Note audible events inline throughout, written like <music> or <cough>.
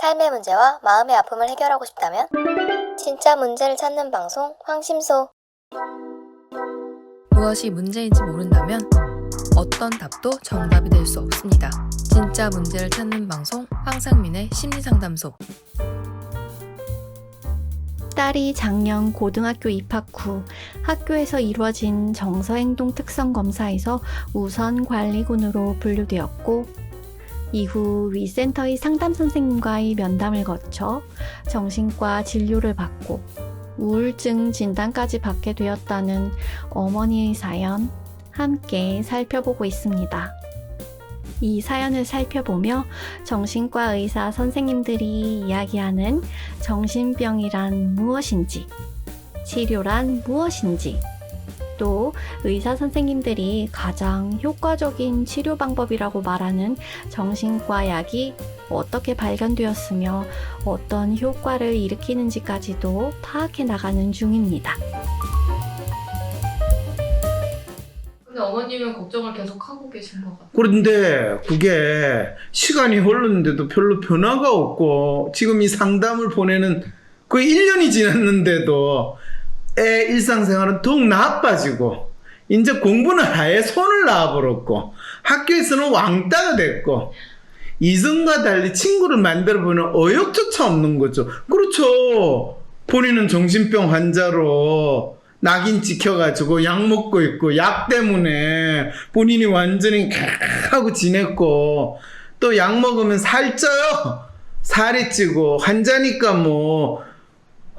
삶의 문제와 마음의 아픔을 해결하고 싶다면 진짜 문제를 찾는 방송 황심소 무엇이 문제인지 모른다면 어떤 답도 정답이 될 수 없습니다. 진짜 문제를 찾는 방송 황상민의 심리상담소. 딸이 작년 고등학교 입학 후 학교에서 이루어진 정서행동 특성 검사에서 우선 관리군으로 분류되었고 이후 위센터의 상담 선생님과의 면담을 거쳐 정신과 진료를 받고 우울증 진단까지 받게 되었다는 어머니의 사연 함께 살펴보고 있습니다. 이 사연을 살펴보며 정신과 의사 선생님들이 이야기하는 정신병이란 무엇인지, 치료란 무엇인지, 또 의사 선생님들이 가장 효과적인 치료 방법이라고 말하는 정신과 약이 어떻게 발견되었으며 어떤 효과를 일으키는지까지도 파악해 나가는 중입니다. 근데 어머님은 걱정을 계속 하고 계신 것 같아요. 그런데 그게 시간이 흘렀는데도 별로 변화가 없고 지금 이 상담을 보내는 거의 1년이 지났는데도 애 일상생활은 더욱 나빠지고 이제 공부는 아예 손을 놔버렸고 학교에서는 왕따가 됐고 이전과 달리 친구를 만들어 보는 의욕조차 없는 거죠. 그렇죠. 본인은 정신병 환자로 낙인 찍혀가지고 약 먹고 있고 약 때문에 본인이 완전히 하고 지냈고 또 약 먹으면 살쪄요. 살이 찌고 환자니까 뭐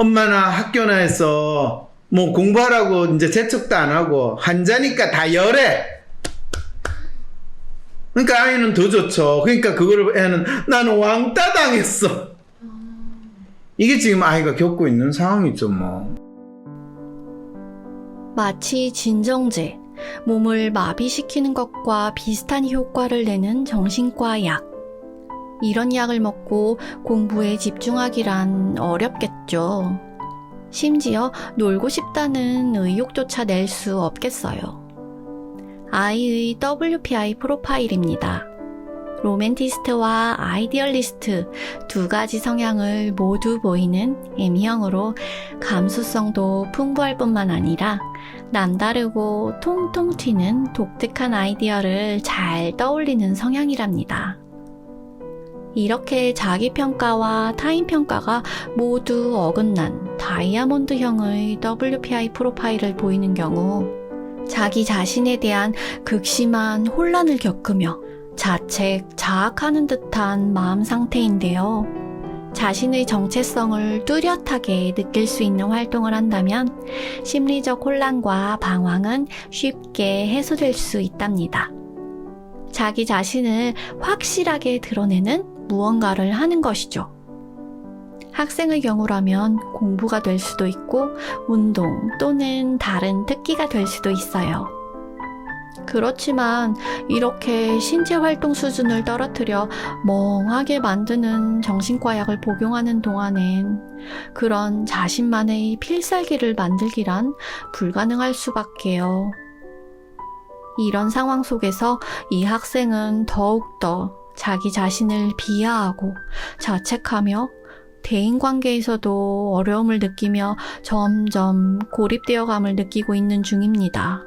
엄마나 학교나 해서 뭐 공부하라고 이제 재촉도 안 하고 환자니까 다 열해. 그러니까 아이는 더 좋죠. 그러니까 그거를 애는 나는 왕따 당했어. 이게 지금 아이가 겪고 있는 상황이죠, 뭐. 마치 진정제, 몸을 마비시키는 것과 비슷한 효과를 내는 정신과 약. 이런 약을 먹고 공부에 집중하기란 어렵겠죠. 심지어 놀고 싶다는 의욕조차 낼 수 없겠어요. 아이의 WPI 프로파일입니다. 로맨티스트와 아이디얼리스트 두 가지 성향을 모두 보이는 M형으로 감수성도 풍부할 뿐만 아니라 남다르고 통통 튀는 독특한 아이디어를 잘 떠올리는 성향이랍니다. 이렇게 자기평가와 타인평가가 모두 어긋난 다이아몬드형의 WPI 프로파일을 보이는 경우 자기 자신에 대한 극심한 혼란을 겪으며 자책, 자학하는 듯한 마음 상태인데요. 자신의 정체성을 뚜렷하게 느낄 수 있는 활동을 한다면 심리적 혼란과 방황은 쉽게 해소될 수 있답니다. 자기 자신을 확실하게 드러내는 무언가를 하는 것이죠. 학생의 경우라면 공부가 될 수도 있고 운동 또는 다른 특기가 될 수도 있어요. 그렇지만 이렇게 신체 활동 수준을 떨어뜨려 멍하게 만드는 정신과 약을 복용하는 동안엔 그런 자신만의 필살기를 만들기란 불가능할 수밖에요. 이런 상황 속에서 이 학생은 더욱더 자기 자신을 비하하고 자책하며 대인 관계에서도 어려움을 느끼며 점점 고립되어감을 느끼고 있는 중입니다.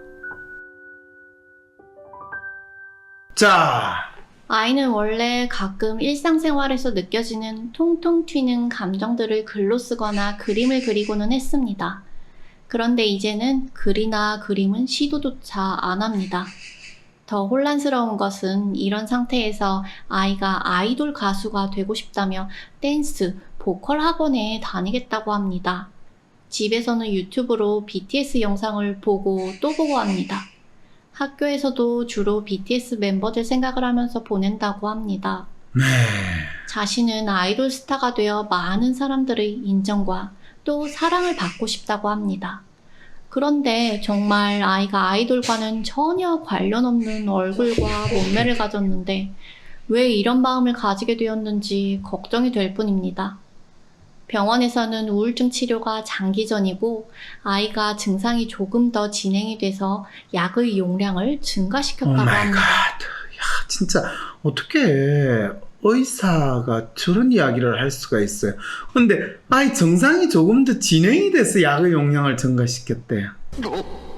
자, 아이는 원래 가끔 일상생활에서 느껴지는 통통 튀는 감정들을 글로 쓰거나 그림을 그리고는 했습니다. 그런데 이제는 글이나 그림은 시도조차 안 합니다. 더 혼란스러운 것은 이런 상태에서 아이가 아이돌 가수가 되고 싶다며 댄스, 보컬 학원에 다니겠다고 합니다. 집에서는 유튜브로 BTS 영상을 보고 또 보고 합니다. 학교에서도 주로 BTS 멤버들 생각을 하면서 보낸다고 합니다. 네. 자신은 아이돌 스타가 되어 많은 사람들의 인정과 또 사랑을 받고 싶다고 합니다. 그런데 정말 아이가 아이돌과는 전혀 관련 없는 얼굴과 몸매를 가졌는데 왜 이런 마음을 가지게 되었는지 걱정이 될 뿐입니다. 병원에서는 우울증 치료가 장기전이고 아이가 증상이 조금 더 진행이 돼서 약의 용량을 오 증가시켰다고 갓. 합니다. 야, 진짜 어떻게 의사가 저런 이야기를 할 수가 있어요. 근데 아이 정상이 조금 더 진행이 돼서 약의 용량을 증가시켰대요.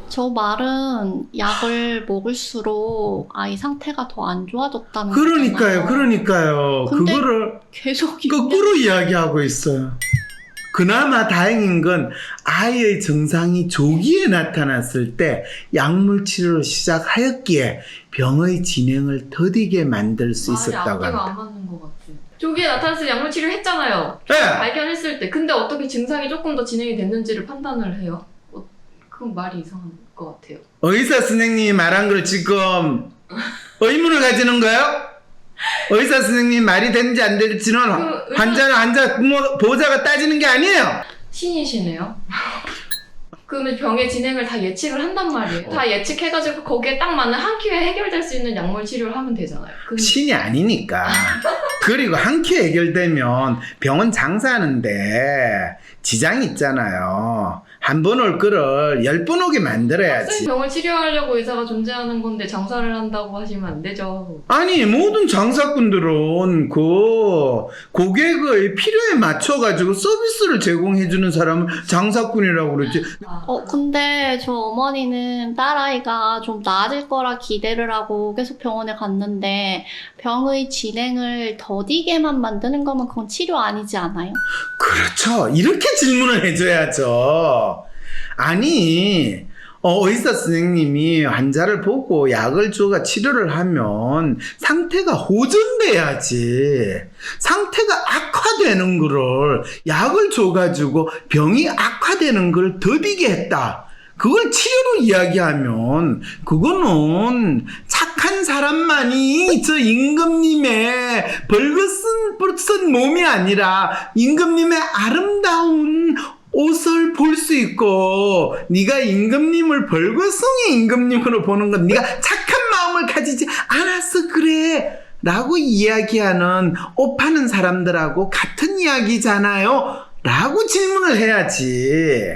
저 말은 약을 먹을수록 아이 상태가 더 안 좋아졌다는 그러니까요, 거잖아요. 그러니까요. 그거를 계속 거꾸로 이야기하고 있어요. 그나마 다행인 건 아이의 증상이 조기에 나타났을 때 약물 치료를 시작하였기에 병의 진행을 더디게 만들 수 있었다고 합니다. 안 맞는 것 같아. 조기에 나타났을 때 약물 치료 했잖아요. 네. 발견했을 때. 근데 어떻게 증상이 조금 더 진행이 됐는지를 판단을 해요? 어, 그건 말이 이상한 것 같아요. 의사 선생님이 말한 걸 지금 의문을 가지는 거예요? 의사 선생님 말이 되는지 안 될지는 그 의사- 환자는 환자 보호자가 따지는 게 아니에요. 신이시네요. <laughs> 그러면 병의 진행을 다 예측을 한단 말이에요. 다 예측해가지고 거기에 딱 맞는 한 큐에 해결될 수 있는 약물 치료를 하면 되잖아요. 그 신이 아니니까. <laughs> 그리고 한 큐 해결되면 병원 장사하는데 지장이 있잖아요. 한 번 올 거를 열 번 오게 만들어야지. 병을 치료하려고 의사가 존재하는 건데 장사를 한다고 하시면 안 되죠. 아니 모든 장사꾼들은 그 고객의 필요에 맞춰 가지고 서비스를 제공해 주는 사람을 장사꾼이라고 그러지. 어, 근데 저 어머니는 딸아이가 좀 나아질 거라 기대를 하고 계속 병원에 갔는데 병의 진행을 더디게만 만드는 거면 그건 치료 아니지 않아요? 그렇죠. 이렇게 질문을 해줘야죠. 아니, 어, 의사 선생님이 환자를 보고 약을 줘가 치료를 하면 상태가 호전돼야지. 상태가 악화되는 거를 약을 줘가지고 병이 악화되는 걸 더디게 했다. 그걸 치료로 이야기하면 그거는 착한 사람만이 저 임금님의 벌거쓴 벌쓴 몸이 아니라 임금님의 아름다운 옷을 볼 수 있고 네가 임금님을 벌거숭이 임금님으로 보는 건 네가 착한 마음을 가지지 않아서 그래 라고 이야기하는 옷 파는 사람들하고 같은 이야기잖아요 라고 질문을 해야지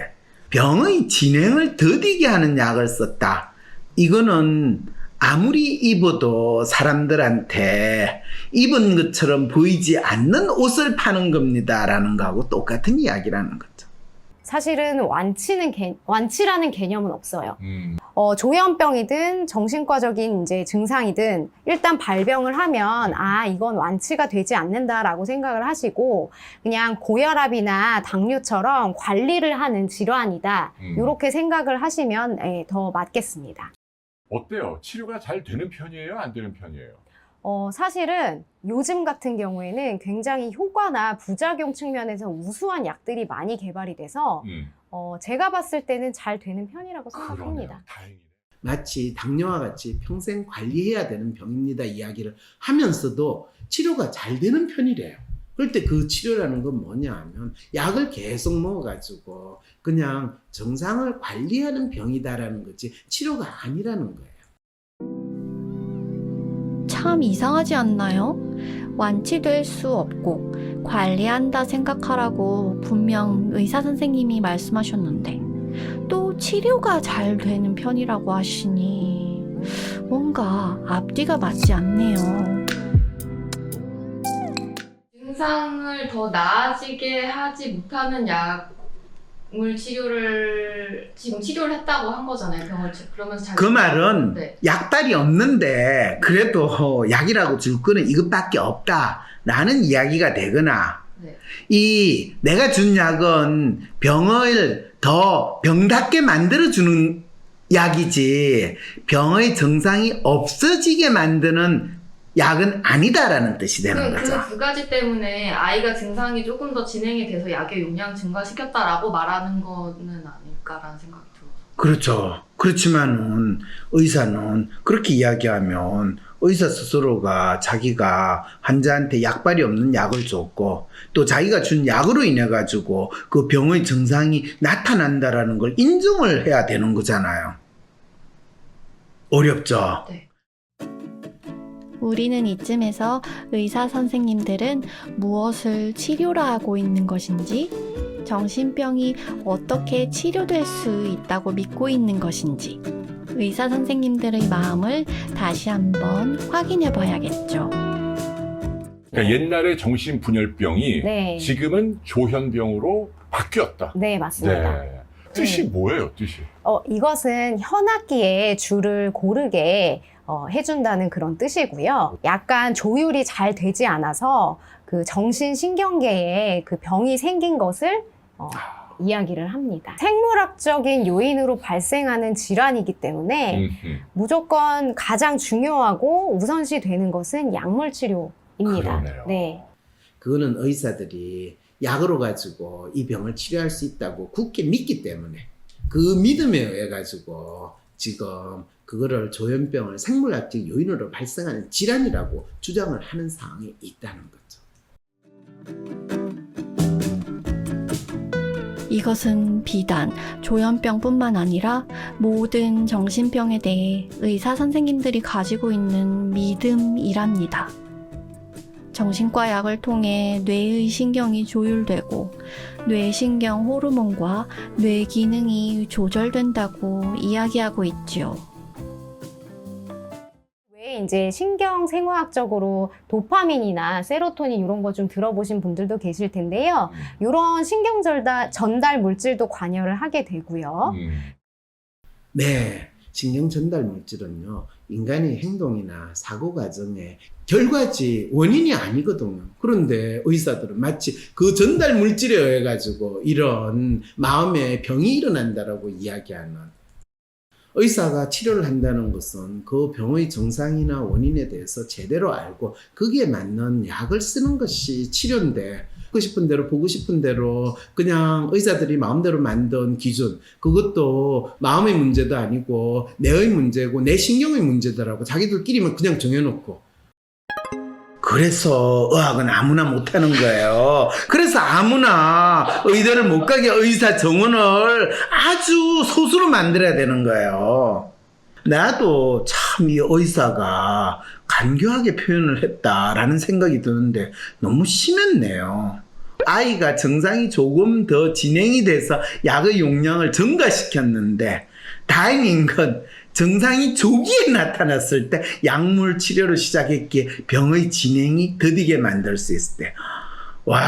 병의 진행을 더디게 하는 약을 썼다. 이거는 아무리 입어도 사람들한테 입은 것처럼 보이지 않는 옷을 파는 겁니다라는 거하고 똑같은 이야기라는 거죠. 사실은 완치는 개- 완치라는 개념은 없어요. 음. 어, 조현병이든 정신과적인 이제 증상이든 일단 발병을 하면 아 이건 완치가 되지 않는다라고 생각을 하시고 그냥 고혈압이나 당뇨처럼 관리를 하는 질환이다 음. 이렇게 생각을 하시면 예, 더 맞겠습니다. 어때요? 치료가 잘 되는 편이에요? 안 되는 편이에요? 어, 사실은 요즘 같은 경우에는 굉장히 효과나 부작용 측면에서 우수한 약들이 많이 개발이 돼서 음. 어, 제가 봤을 때는 잘 되는 편이라고. 생각합니다. 다행이네. 마치 당뇨와 같이 평생 관리해야 되는 병입니다 이야기를 하면서도 치료가 잘 되는 편이래요. 그럴 때 그 치료라는 건 뭐냐 하면 약을 계속 먹어가지고 그냥 정상을 관리하는 병이다라는 거지 치료가 아니라는 거예요. 참 이상하지 않나요? 완치될 수 없고 관리한다 생각하라고 분명 의사 선생님이 말씀하셨는데 또 치료가 잘 되는 편이라고 하시니 뭔가 앞뒤가 맞지 않네요. 증상을 더 나아지게 하지 못하는 약 물 치료를 지금 치료를 했다고 한 거잖아요. 병을 치- 그러면서 잘그 말은 네. 약발이 없는데 그래도 약이라고 줄 거는 이것밖에 없다라는 이야기가 되거나 네. 이 내가 준 약은 병을 더 병답게 만들어 주는 약이지 병의 증상이 없어지게 만드는 약은 아니다라는 뜻이 되는 거죠. 그 두 가지 때문에 아이가 증상이 조금 더 진행이 돼서 약의 용량 증가시켰다라고 말하는 거는 아닐까라는 생각이 들어요. 그렇죠. 그렇지만은 의사는 그렇게 이야기하면 의사 스스로가 자기가 환자한테 약발이 없는 약을 줬고 또 자기가 준 약으로 인해 가지고 그 병의 증상이 나타난다라는 걸 인정을 해야 되는 거잖아요. 어렵죠. 우리는 이쯤에서 의사 선생님들은 무엇을 치료라 하고 있는 것인지, 정신병이 어떻게 치료될 수 있다고 믿고 있는 것인지, 의사 선생님들의 마음을 다시 한번 확인해 봐야겠죠. 그러니까 옛날에 정신분열병이 네. 지금은 조현병으로 바뀌었다. 네, 맞습니다. 네. 뜻이 뭐예요, 뜻이? 어, 이것은 현악기에 줄을 고르게 어, 해준다는 그런 뜻이고요. 약간 조율이 잘 되지 않아서 그 정신신경계에 그 병이 생긴 것을 어, 이야기를 합니다. 생물학적인 요인으로 발생하는 질환이기 때문에 음흠. 무조건 가장 중요하고 우선시 되는 것은 약물 치료입니다. 그러네요. 네. 그거는 의사들이 약으로 가지고 이 병을 치료할 수 있다고 굳게 믿기 때문에 그 믿음에 의해 가지고 지금 그거를 조현병을 생물학적 요인으로 발생하는 질환이라고 주장을 하는 상황이 있다는 거죠. 이것은 비단 조현병뿐만 아니라 모든 정신병에 대해 의사 선생님들이 가지고 있는 믿음이랍니다. 정신과 약을 통해 뇌의 신경이 조율되고 뇌신경 호르몬과 뇌 기능이 조절된다고 이야기하고 있지요. 왜 이제 신경 생화학적으로 도파민이나 세로토닌 이런 거 좀 들어보신 분들도 계실 텐데요. 이런 신경 전달, 전달 물질도 관여를 하게 되고요. 음. 네, 신경 전달 물질은요 인간의 행동이나 사고 과정의 결과지 원인이 아니거든요. 그런데 의사들은 마치 그 전달 물질에 의해 가지고 이런 마음의 병이 일어난다라고 이야기하는 의사가 치료를 한다는 것은 그 병의 증상이나 원인에 대해서 제대로 알고 거기에 맞는 약을 쓰는 것이 치료인데 보고 싶은 대로 보고 싶은 대로 그냥 의사들이 마음대로 만든 기준 그것도 마음의 문제도 아니고 뇌의 문제고 내 신경의 문제더라고. 자기들끼리만 그냥 정해놓고 그래서 의학은 아무나 못하는 거예요. 그래서 아무나 의대를 못 가게 의사 정원을 아주 소수로 만들어야 되는 거예요. 나도 참 이 의사가 간교하게 표현을 했다라는 생각이 드는데 너무 심했네요. 아이가 증상이 조금 더 진행이 돼서 약의 용량을 증가시켰는데 다행인 건 증상이 조기에 나타났을 때 약물 치료를 시작했기에 병의 진행이 더디게 만들 수 있을 때. 와,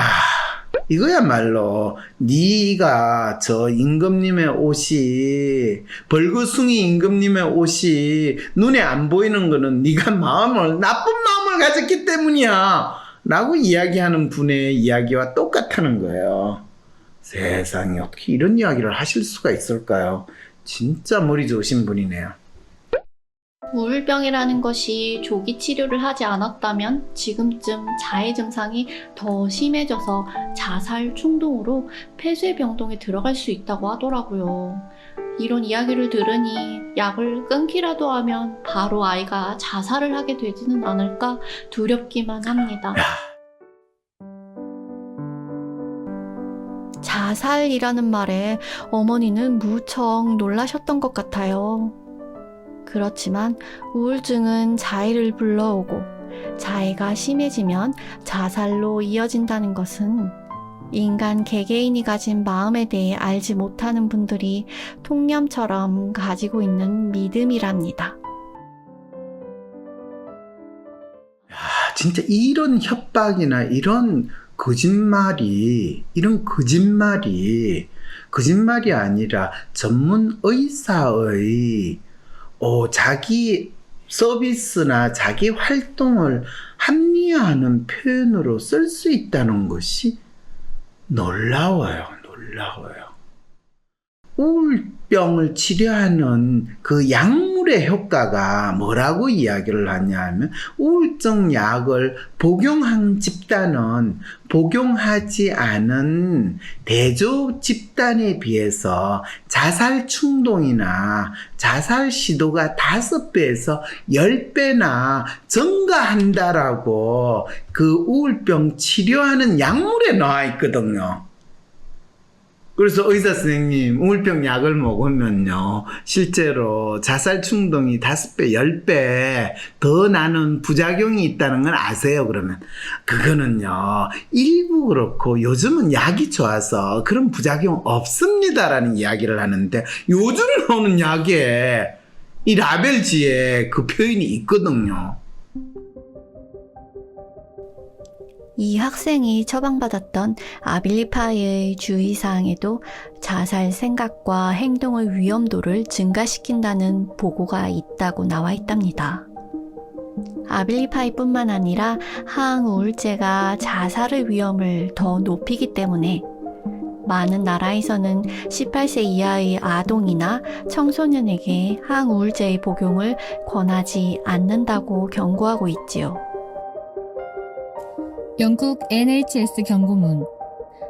이거야말로 네가 저 임금님의 옷이 벌거숭이 임금님의 옷이 눈에 안 보이는 거는 네가 마음을 나쁜 마음을 가졌기 때문이야. 라고 이야기하는 분의 이야기와 똑같다는 거예요. 세상에 어떻게 이런 이야기를 하실 수가 있을까요? 진짜 머리 좋으신 분이네요. 우울병이라는 것이 조기 치료를 하지 않았다면 지금쯤 자해 증상이 더 심해져서 자살 충동으로 폐쇄병동에 들어갈 수 있다고 하더라고요. 이런 이야기를 들으니 약을 끊기라도 하면 바로 아이가 자살을 하게 되지는 않을까 두렵기만 합니다. 자살이라는 말에 어머니는 무척 놀라셨던 것 같아요. 그렇지만 우울증은 자해를 불러오고 자해가 심해지면 자살로 이어진다는 것은 인간 개개인이 가진 마음에 대해 알지 못하는 분들이 통념처럼 가지고 있는 믿음이랍니다. 아, 진짜 이런 협박이나 이런 거짓말이, 이런 거짓말이, 거짓말이 아니라 전문 의사의 어, 자기 서비스나 자기 활동을 합리화하는 표현으로 쓸 수 있다는 것이 놀라워요. 놀라워요. 우울 병을 치료하는 그 약물의 효과가 뭐라고 이야기를 하냐 하면 우울증 약을 복용한 집단은 복용하지 않은 대조 집단에 비해서 자살 충동이나 자살 시도가 다섯 배에서 열 배나 증가한다라고 그 우울병 치료하는 약물에 나와 있거든요. 그래서 의사 선생님, 우울병 약을 먹으면요, 실제로 자살 충동이 다섯 배, 열 배 더 나는 부작용이 있다는 건 아세요, 그러면? 그거는요, 일부 그렇고 요즘은 약이 좋아서 그런 부작용 없습니다라는 이야기를 하는데, 요즘 나오는 약에 이 라벨지에 그 표현이 있거든요. 이 학생이 처방받았던 아빌리파이의 주의사항에도 자살 생각과 행동의 위험도를 증가시킨다는 보고가 있다고 나와 있답니다. 아빌리파이뿐만 아니라 항우울제가 자살의 위험을 더 높이기 때문에 많은 나라에서는 18세 이하의 아동이나 청소년에게 항우울제의 복용을 권하지 않는다고 경고하고 있지요. 영국 NHS 경고문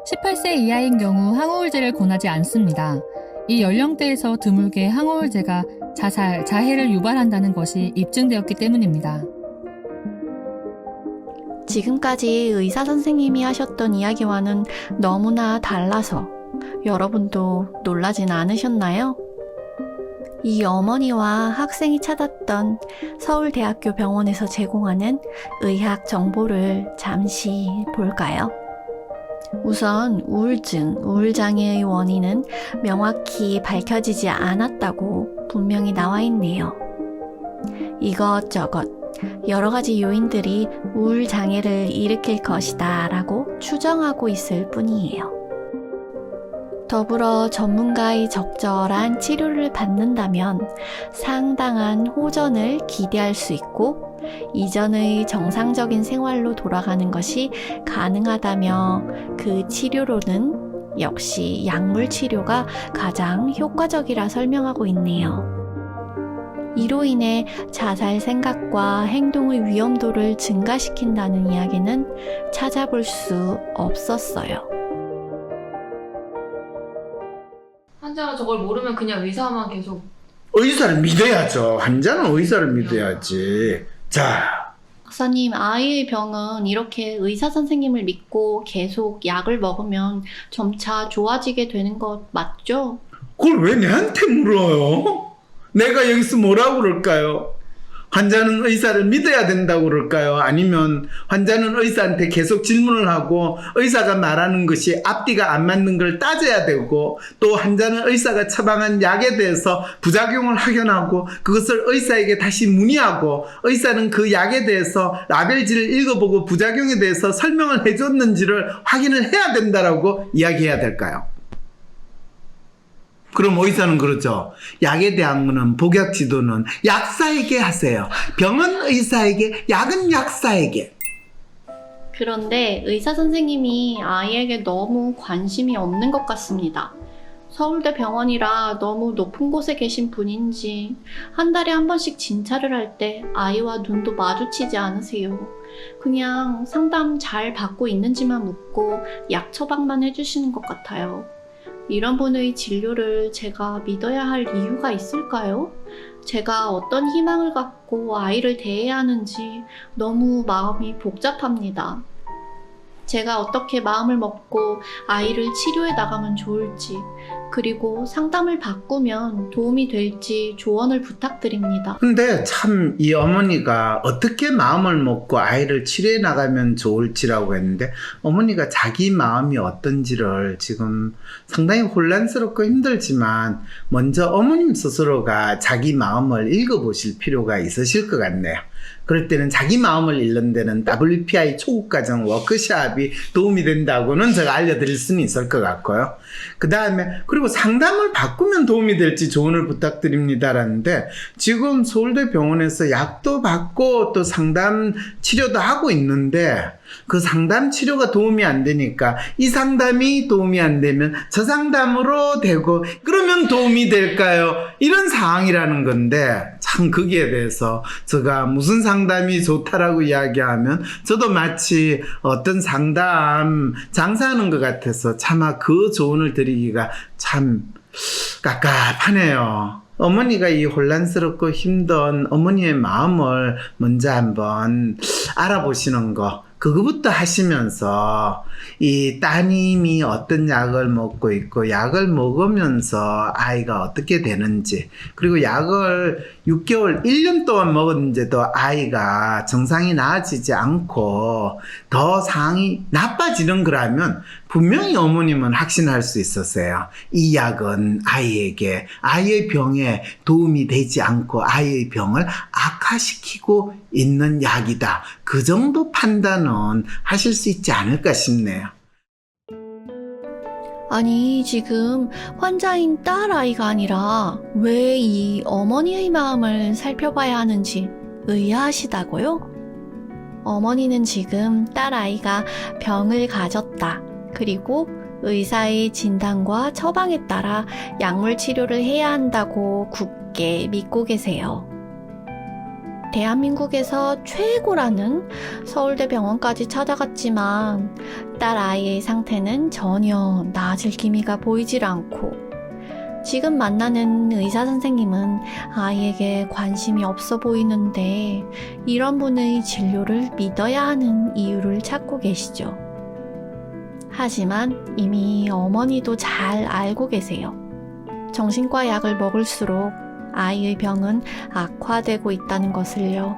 18세 이하인 경우 항우울제를 권하지 않습니다. 이 연령대에서 드물게 항우울제가 자살, 자해를 유발한다는 것이 입증되었기 때문입니다. 지금까지 의사 선생님이 하셨던 이야기와는 너무나 달라서 여러분도 놀라진 않으셨나요? 이 어머니와 학생이 찾았던 서울대학교 병원에서 제공하는 의학 정보를 잠시 볼까요? 우선 우울증, 우울장애의 원인은 명확히 밝혀지지 않았다고 분명히 나와 있네요. 이것저것 여러 가지 요인들이 우울 장애를 일으킬 것이다 라고 추정하고 있을 뿐이에요. 더불어 전문가의 적절한 치료를 받는다면 상당한 호전을 기대할 수 있고 이전의 정상적인 생활로 돌아가는 것이 가능하다며 그 치료로는 역시 약물 치료가 가장 효과적이라 설명하고 있네요. 이로 인해 자살 생각과 행동의 위험도를 증가시킨다는 이야기는 찾아볼 수 없었어요. 환자가 저걸 모르면 그냥 의사만 계속 의사를 믿어야죠. 환자는 의사를 믿어야지. 자, 박사님, 아이의 병은 이렇게 의사 선생님을 믿고 계속 약을 먹으면 점차 좋아지게 되는 것 맞죠? 그걸 왜 내한테 물어요? 내가 여기서 뭐라고 그럴까요? 환자는 의사를 믿어야 된다고 그럴까요? 아니면 환자는 의사한테 계속 질문을 하고 의사가 말하는 것이 앞뒤가 안 맞는 걸 따져야 되고 또 환자는 의사가 처방한 약에 대해서 부작용을 확인하고 그것을 의사에게 다시 문의하고 의사는 그 약에 대해서 라벨지를 읽어보고 부작용에 대해서 설명을 해줬는지를 확인을 해야 된다라고 이야기해야 될까요? 그럼 의사는 그렇죠. 약에 대한 거는 복약 지도는 약사에게 하세요. 병은 의사에게, 약은 약사에게. 그런데 의사 선생님이 아이에게 너무 관심이 없는 것 같습니다. 서울대 병원이라 너무 높은 곳에 계신 분인지 한 달에 한 번씩 진찰을 할 때 아이와 눈도 마주치지 않으세요. 그냥 상담 잘 받고 있는지만 묻고 약 처방만 해주시는 것 같아요. 이런 분의 진료를 제가 믿어야 할 이유가 있을까요? 제가 어떤 희망을 갖고 아이를 대해야 하는지 너무 마음이 복잡합니다. 제가 어떻게 마음을 먹고 아이를 치료해 나가면 좋을지, 그리고 상담을 바꾸면 도움이 될지 조언을 부탁드립니다. 근데 참 이 어머니가 어떻게 마음을 먹고 아이를 치료해 나가면 좋을지라고 했는데 어머니가 자기 마음이 어떤지를 지금 상당히 혼란스럽고 힘들지만 먼저 어머님 스스로가 자기 마음을 읽어보실 필요가 있으실 것 같네요. 그럴 때는 자기 마음을 읽는 데는 WPI 초급 과정 워크샵이 도움이 된다고는 제가 알려드릴 수는 있을 것 같고요. 그 다음에 그리고 상담을 바꾸면 도움이 될지 조언을 부탁드립니다라는데 지금 서울대 병원에서 약도 받고 또 상담 치료도 하고 있는데 그 상담 치료가 도움이 안 되니까 이 상담이 도움이 안 되면 저 상담으로 되고 그러면 도움이 될까요? 이런 상황이라는 건데 참 거기에 대해서 제가 무슨 상담이 좋다라고 이야기하면 저도 마치 어떤 상담 장사하는 것 같아서 차마 그조 언을 드리기가 참 깝깝하네요. 어머니가 이 혼란스럽고 힘든 어머니의 마음을 먼저 한번 알아보시는 거. 그거부터 하시면서 이 따님이 어떤 약을 먹고 있고 약을 먹으면서 아이가 어떻게 되는지 그리고 약을 6개월, 1년 동안 먹었는데도 아이가 정상이 나아지지 않고 더 상이 나빠지는 거라면 분명히 어머님은 확신할 수 있었어요. 이 약은 아이에게 아이의 병에 도움이 되지 않고 아이의 병을 악화시키고 있는 약이다. 그 정도 판단은 하실 수 있지 않을까 싶네요. 아니, 지금 환자인 딸 아이가 아니라 왜 이 어머니의 마음을 살펴봐야 하는지 의아하시다고요? 어머니는 지금 딸 아이가 병을 가졌다. 그리고 의사의 진단과 처방에 따라 약물 치료를 해야 한다고 굳게 믿고 계세요. 대한민국에서 최고라는 서울대 병원까지 찾아갔지만 딸 아이의 상태는 전혀 나아질 기미가 보이질 않고 지금 만나는 의사 선생님은 아이에게 관심이 없어 보이는데 이런 분의 진료를 믿어야 하는 이유를 찾고 계시죠. 하지만 이미 어머니도 잘 알고 계세요. 정신과 약을 먹을수록 아이의 병은 악화되고 있다는 것을요.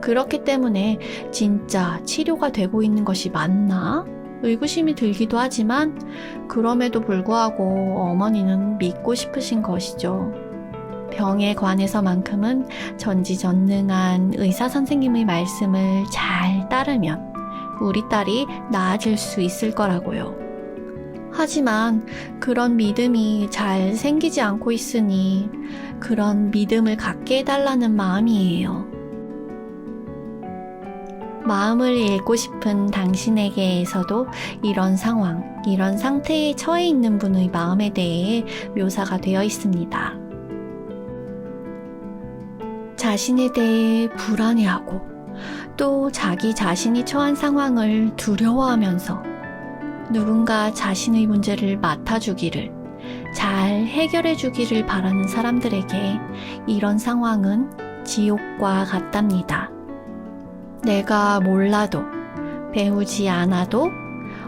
그렇기 때문에 진짜 치료가 되고 있는 것이 맞나? 의구심이 들기도 하지만 그럼에도 불구하고 어머니는 믿고 싶으신 것이죠. 병에 관해서만큼은 전지전능한 의사 선생님의 말씀을 잘 따르면 우리 딸이 나아질 수 있을 거라고요. 하지만 그런 믿음이 잘 생기지 않고 있으니 그런 믿음을 갖게 해달라는 마음이에요. 마음을 읽고 싶은 당신에게에서도 이런 상황, 이런 상태에 처해 있는 분의 마음에 대해 묘사가 되어 있습니다. 자신에 대해 불안해하고 또 자기 자신이 처한 상황을 두려워하면서 누군가 자신의 문제를 맡아주기를 잘 해결해주기를 바라는 사람들에게 이런 상황은 지옥과 같답니다. 내가 몰라도 배우지 않아도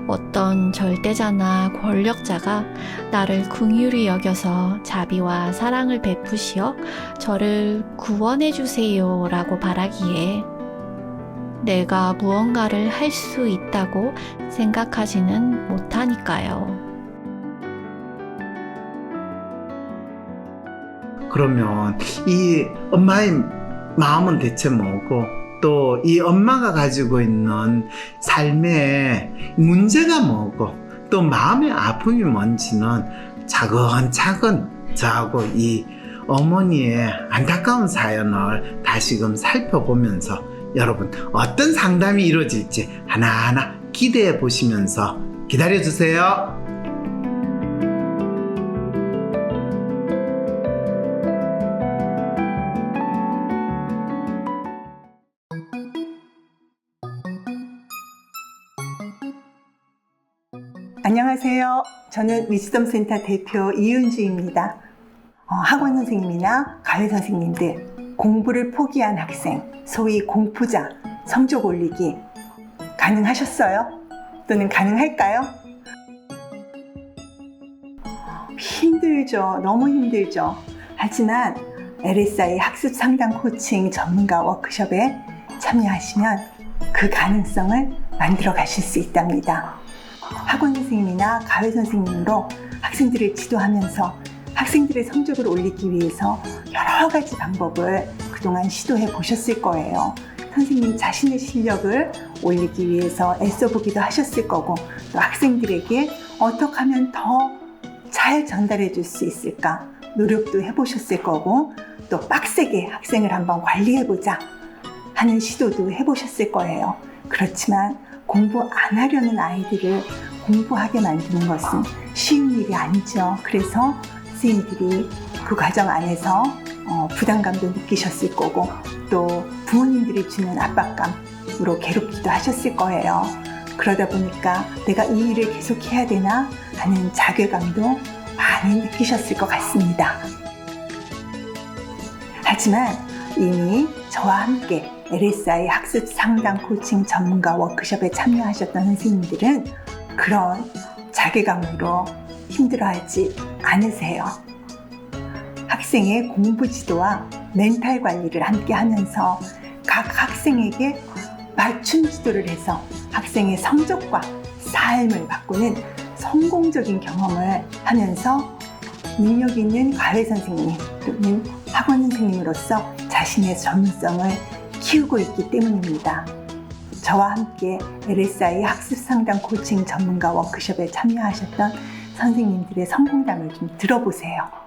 어떤 절대자나 권력자가 나를 궁휼히 여겨서 자비와 사랑을 베푸시어 저를 구원해 주세요 라고 바라기에 내가 무언가를 할 수 있다고 생각하지는 못하니까요. 그러면 이 엄마의 마음은 대체 뭐고 또 이 엄마가 가지고 있는 삶의 문제가 뭐고 또 마음의 아픔이 뭔지는 차근차근 저하고 이 어머니의 안타까운 사연을 다시금 살펴보면서 여러분 어떤 상담이 이루어질지 하나하나 기대해 보시면서 기다려 주세요. 안녕하세요. 저는 위즈덤 센터 대표 이은주입니다. 어, 학원 선생님이나 가회 선생님들, 공부를 포기한 학생, 소위 공부자, 성적 올리기 가능하셨어요? 또는 가능할까요? 힘들죠. 너무 힘들죠. 하지만 LSI 학습 상담 코칭 전문가 워크숍에 참여하시면 그 가능성을 만들어 가실 수 있답니다. 학원 선생님이나 가회 선생님으로 학생들을 지도하면서 학생들의 성적을 올리기 위해서 여러 가지 방법을 그동안 시도해 보셨을 거예요. 선생님 자신의 실력을 올리기 위해서 애써보기도 하셨을 거고, 또 학생들에게 어떻게 하면 더 잘 전달해 줄 수 있을까 노력도 해보셨을 거고, 또 빡세게 학생을 한번 관리해보자 하는 시도도 해보셨을 거예요. 그렇지만 공부 안 하려는 아이들을 공부하게 만드는 것은 쉬운 일이 아니죠. 그래서 선생님들이 그 과정 안에서 어, 부담감도 느끼셨을 거고 또 부모님들이 주는 압박감으로 괴롭기도 하셨을 거예요. 그러다 보니까 내가 이 일을 계속 해야 되나 하는 자괴감도 많이 느끼셨을 것 같습니다. 하지만 이미 저와 함께 LSI 학습 상담 코칭 전문가 워크숍에 참여하셨던 선생님들은 그런 자괴감으로 힘들어하지 않으세요. 학생의 공부 지도와 멘탈 관리를 함께 하면서 각 학생에게 맞춤 지도를 해서 학생의 성적과 삶을 바꾸는 성공적인 경험을 하면서 능력 있는 과외 선생님 또는 학원 선생님으로서 자신의 전문성을 키우고 있기 때문입니다. 저와 함께 LSI 학습 상담 코칭 전문가 워크숍에 참여하셨던 선생님들의 성공담을 좀 들어보세요.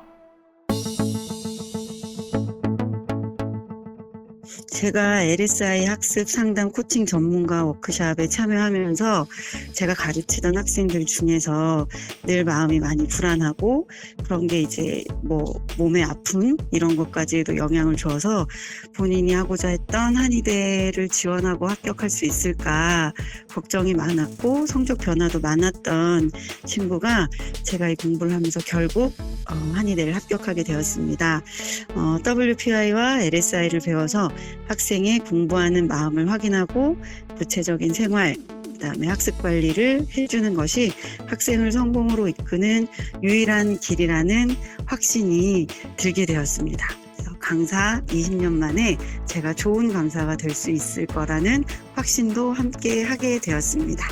제가 LSI 학습 상담 코칭 전문가 워크샵에 참여하면서 제가 가르치던 학생들 중에서 늘 마음이 많이 불안하고 그런 게 이제 뭐 몸의 아픔 이런 것까지도 영향을 줘서 본인이 하고자 했던 한의대를 지원하고 합격할 수 있을까 걱정이 많았고 성적 변화도 많았던 친구가 제가 이 공부를 하면서 결국 어, 한의대를 합격하게 되었습니다. 어, WPI와 LSI를 배워서 학생의 공부하는 마음을 확인하고 구체적인 생활, 그다음에 학습 관리를 해주는 것이 학생을 성공으로 이끄는 유일한 길이라는 확신이 들게 되었습니다. 그래서 강사 20년 만에 제가 좋은 강사가 될 수 있을 거라는 확신도 함께 하게 되었습니다.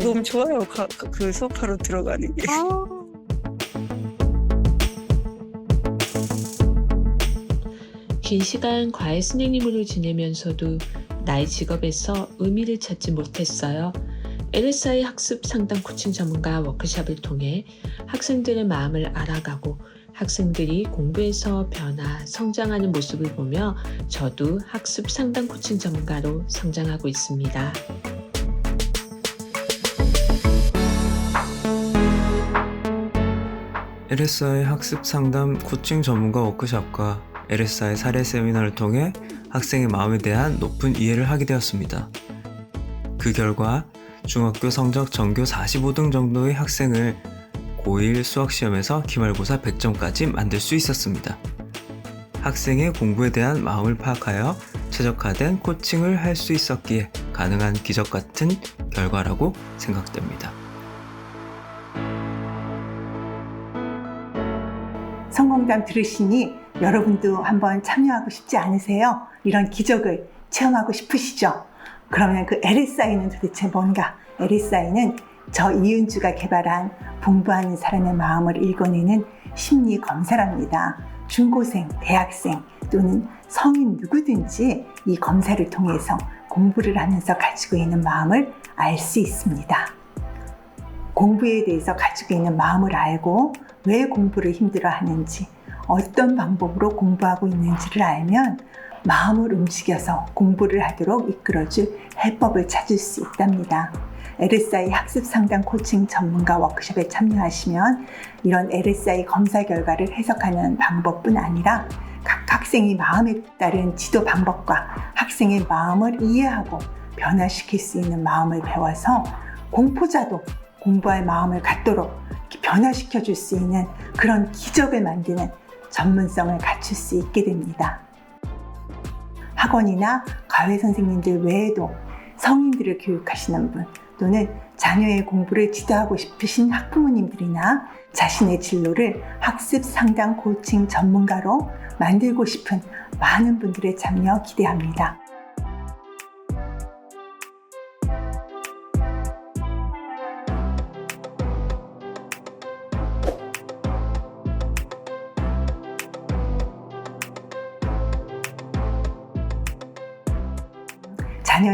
너무 좋아요. 그 수업하러 들어가는 게. 긴 시간 과외 선생님으로 지내면서도 나의 직업에서 의미를 찾지 못했어요. LSI 학습 상담 코칭 전문가 워크숍을 통해 학생들의 마음을 알아가고 학생들이 공부에서 변화, 성장하는 모습을 보며 저도 학습 상담 코칭 전문가로 성장하고 있습니다. LSI 학습 상담 코칭 전문가 워크숍과 LSI 사례 세미나를 통해 학생의 마음에 대한 높은 이해를 하게 되었습니다. 그 결과 중학교 성적 전교 45등 정도의 학생을 고1 수학시험에서 기말고사 100점까지 만들 수 있었습니다. 학생의 공부에 대한 마음을 파악하여 최적화된 코칭을 할 수 있었기에 가능한 기적 같은 결과라고 생각됩니다. 성공담 들으시니 여러분도 한번 참여하고 싶지 않으세요? 이런 기적을 체험하고 싶으시죠? 그러면 그 LSI는 도대체 뭔가? LSI는 저 이은주가 개발한 공부하는 사람의 마음을 읽어내는 심리 검사랍니다. 중고생, 대학생 또는 성인 누구든지 이 검사를 통해서 공부를 하면서 가지고 있는 마음을 알 수 있습니다. 공부에 대해서 가지고 있는 마음을 알고 왜 공부를 힘들어 하는지, 어떤 방법으로 공부하고 있는지를 알면 마음을 움직여서 공부를 하도록 이끌어줄 해법을 찾을 수 있답니다. LSI 학습 상담 코칭 전문가 워크숍에 참여하시면 이런 LSI 검사 결과를 해석하는 방법뿐 아니라 각 학생의 마음에 따른 지도 방법과 학생의 마음을 이해하고 변화시킬 수 있는 마음을 배워서 공포자도 공부할 마음을 갖도록 변화시켜 줄 수 있는 그런 기적을 만드는 전문성을 갖출 수 있게 됩니다. 학원이나 과외 선생님들 외에도 성인들을 교육하시는 분 또는 자녀의 공부를 지도하고 싶으신 학부모님들이나 자신의 진로를 학습 상담 코칭 전문가로 만들고 싶은 많은 분들의 참여 기대합니다.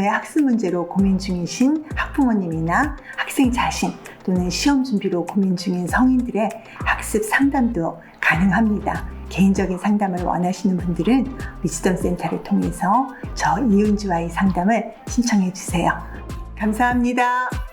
자녀의 학습 문제로 고민 중이신 학부모님이나 학생 자신 또는 시험 준비로 고민 중인 성인들의 학습 상담도 가능합니다. 개인적인 상담을 원하시는 분들은 위즈덤 센터를 통해서 저 이은주와의 상담을 신청해 주세요. 감사합니다.